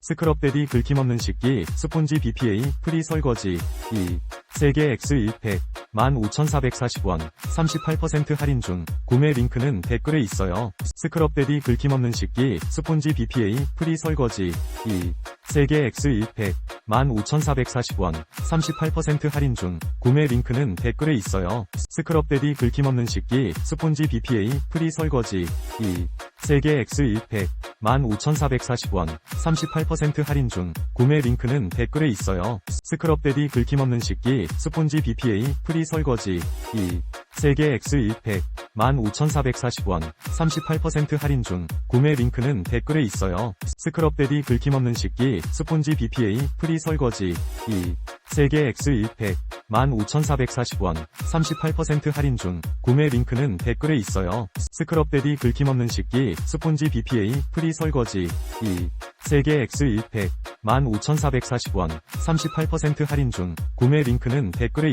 스크럽데디 긁힘없는 식기 스폰지 BPA 프리 설거지 2 세계 X 1팩 15,440원 38% 할인 중 구매 링크는 댓글에 있어요. 스크럽데디 긁힘없는 식기 스폰지 BPA 프리 설거지 2 세계 X 1팩 15,440원 38% 할인 중 구매 링크는 댓글에 있어요. 스크럽데디 긁힘없는 식기 스폰지 BPA 프리 설거지 2 세계 X 1팩 15,440원 38% 할인 중 구매 링크는 댓글에 있어요. 스크럽데디 긁힘없는 식기 스폰지 BPA 프리 설거지 2 세계 X 1팩 15,440원 38% 할인 중 구매 링크는 댓글에 있어요. 스크럽데디 긁힘없는 식기 스폰지 BPA 프리 설거지 2 세계 X 1팩 15,440원 38% 할인 중 구매 링크는 댓글에 있어요. 스크럽데디 긁힘없는 식기 스폰지 BPA 프리 설거지 2 세계 X 1팩 15,440원 38% 할인 중 구매 링크는 댓글에